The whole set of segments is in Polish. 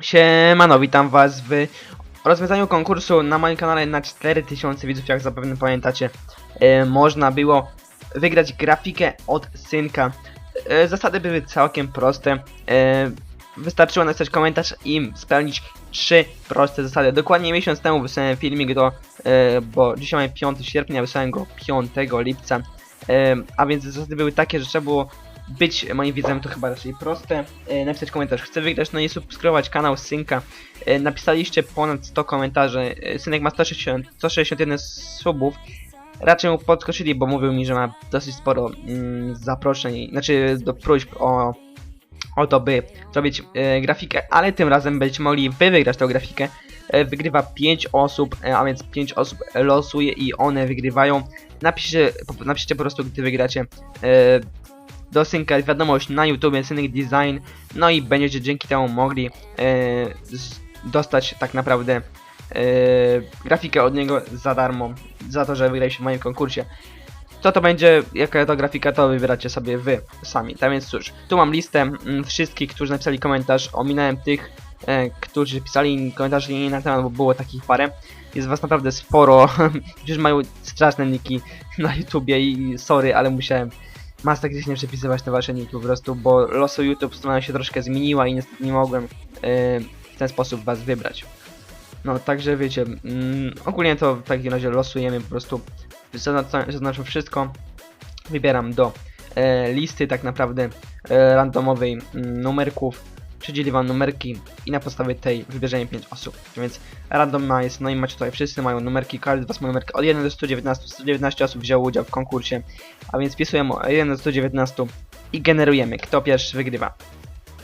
Siemano, witam was w rozwiązaniu konkursu na moim kanale na 4000 widzów, jak zapewne pamiętacie. E, można było wygrać grafikę od synka. E, zasady były całkiem proste. E, wystarczyło napisać komentarz i spełnić trzy proste zasady. Dokładnie miesiąc temu wysłałem filmik do, bo dzisiaj mamy 5 sierpnia, wysłałem go 5 lipca. A więc zasady były takie, że trzeba było być moim widzem to chyba raczej proste. E, napisać komentarz, chcę wygrać, no i subskrybować kanał Synka. E, napisaliście ponad 100 komentarzy. E, Synek ma 160, 161 subów. Raczej mu podskoczyli, bo mówił mi, że ma dosyć sporo mm, zaproszeń, znaczy do próśb o, o to, by zrobić e, grafikę, ale tym razem będziecie mogli wy wygrać tę grafikę. E, wygrywa 5 osób, e, a więc 5 osób losuje i one wygrywają. Napiszcie, po, napiszcie po prostu, gdy wygracie. E, do synka wiadomość na YouTube, Synek Design, no i będziecie dzięki temu mogli e, dostać tak naprawdę e, grafikę od niego za darmo, za to, że wygraliście w moim konkursie. Co to będzie, jaka to grafika, to wybieracie sobie wy sami. Tak więc cóż, tu mam listę mm, wszystkich, którzy napisali komentarz, ominąłem tych, e, którzy pisali komentarze nie na temat, bo było takich parę. Jest was naprawdę sporo, już mają straszne niki na YouTubie i sorry, ale musiałem masakrycznie przepisywać te wasze niki po prostu, bo losu YouTube strona się troszkę zmieniła i niestety nie mogłem e, w ten sposób was wybrać. No, także wiecie, mm, ogólnie to w takim razie losujemy po prostu, zaznacza- zaznaczam wszystko, wybieram do e, listy tak naprawdę e, randomowej mm, numerków, przydzieli wam numerki i na podstawie tej wybierzemy 5 osób, więc random ma jest, no i macie tutaj wszyscy mają numerki, każdy z was ma numerkę od 1 do 119, 119 osób wzięło udział w konkursie, a więc wpisujemy 1 do 119 i generujemy, kto pierwszy wygrywa.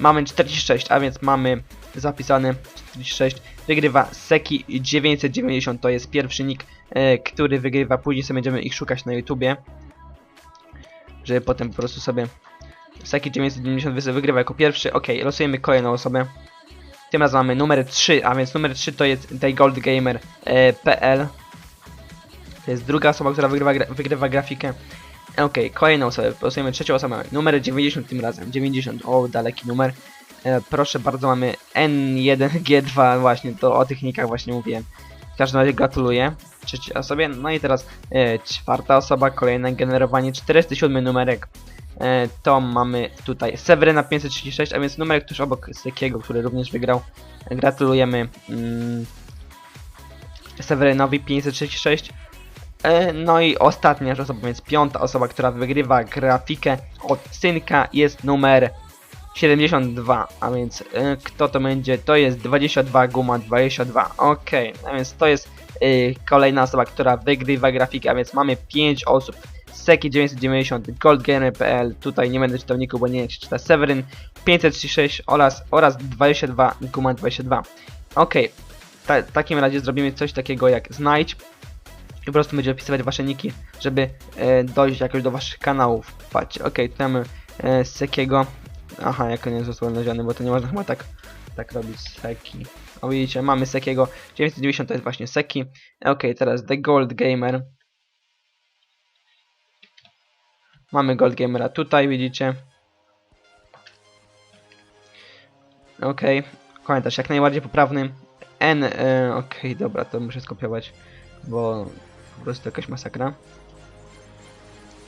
Mamy 46, a więc mamy zapisane 46. Wygrywa Seki 990, to jest pierwszy nick, e, który wygrywa. Później sobie będziemy ich szukać na YouTubie. Żeby potem po prostu sobie Seki 990 wy- wygrywa jako pierwszy. Ok, losujemy kolejną osobę. Tym razem mamy numer 3, a więc numer 3 to jest TheGoldGamer.pl To jest druga osoba, która wygrywa, gra wygrywa grafikę. Okej, kolejną osobę, losujemy trzecią osobę, numer 90 tym razem, 90, o daleki numer. E, proszę bardzo, mamy N1G2, właśnie, to o tych nikach właśnie mówiłem. W każdym razie gratuluję trzeciej osobie. No i teraz e, czwarta osoba, kolejne generowanie, 407 numerek. E, to mamy tutaj Severyna 536, a więc numerek tuż obok Sekiego, który również wygrał. Gratulujemy mm, Severynowi 536. E, No i ostatnia osoba, więc piąta osoba, która wygrywa grafikę od synka jest numer 72, a więc e, kto to będzie? To jest 22 guma 22. Okej, a więc to jest e, kolejna osoba, która wygrywa grafikę, a więc mamy 5 osób. Seki 990, goldgamer.pl, tutaj nie będę czytał niku, bo nie wiem się czyta, Severin 536 oraz, oraz 22 guma 22. Okej, ta, w takim razie zrobimy coś takiego jak znajdź i po prostu będzie opisywać wasze niki, żeby e, dojść jakoś do waszych kanałów. Patrzcie, okej, okay, mamy e, Sekiego. Aha, jako nie został znaleziony, bo to nie można chyba tak, tak robić. Seki. O widzicie, mamy Sekiego. 990 to jest właśnie Seki. Okej, teraz The Gold Gamer. Mamy Gold Gamera tutaj, widzicie. Okej, komentarz jak najbardziej poprawny. N, e, okej, dobra, to muszę skopiować, bo po prostu jakaś masakra.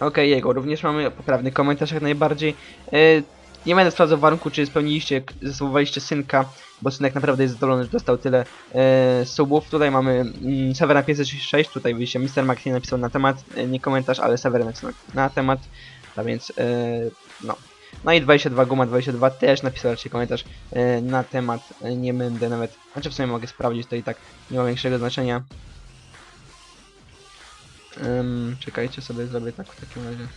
Okej, jego również mamy poprawny komentarz jak najbardziej. E, nie będę sprawdzał warunku, czy spełniliście, zasłowaliście synka, bo synek naprawdę jest zadowolony, że dostał tyle e, subów. Tutaj mamy mm, Severa 536, tutaj widzicie, Mr. Max nie napisał na temat, e, nie komentarz, ale Sever napisał na temat, a więc e, no. No i 22 Guma 22 też napisał raczej komentarz e, na temat, e, nie będę nawet, znaczy w sumie mogę sprawdzić, to i tak nie ma większego znaczenia. Ym, czekajcie sobie, zrobię tak w takim razie.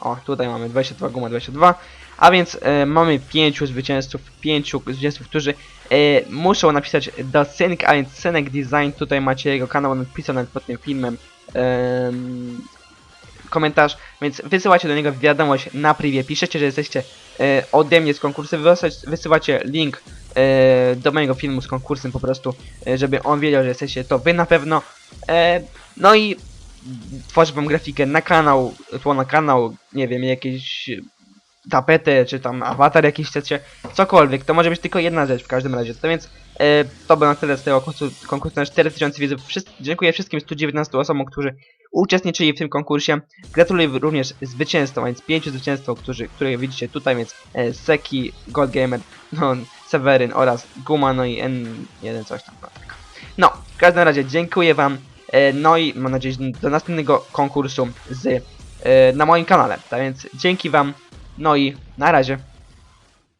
O, tutaj mamy 22 guma 22. A więc e, mamy pięciu zwycięzców, pięciu zwycięzców, którzy e, muszą napisać do Sync, a więc Synek Design. Tutaj macie jego kanał, on napisał nawet pod tym filmem em, komentarz, więc wysyłacie do niego wiadomość na privie, piszecie, że jesteście e, ode mnie z konkursu, wysyłacie link e, do mojego filmu z konkursem po prostu, e, żeby on wiedział, że jesteście to wy na pewno. E, no i tworzę wam grafikę na kanał, tło na kanał, nie wiem, jakieś tapetę, czy tam awatar jakiś chcecie, cokolwiek, to może być tylko jedna rzecz w każdym razie. To więc e, to by na tyle z tego konkursu, konkursu na 4000 widzów. Dziękuję wszystkim 119 osobom, którzy uczestniczyli w tym konkursie. Gratuluję również zwycięzcom, a więc pięciu zwycięzcom, którzy, które widzicie tutaj, więc e, Seki, Gold Gamer, no, oraz Guma, no i N1 coś tam. No, tak. no w każdym razie dziękuję wam, no i mam nadzieję, że do następnego konkursu z, e, na moim kanale. Tak więc dzięki wam, no i na razie.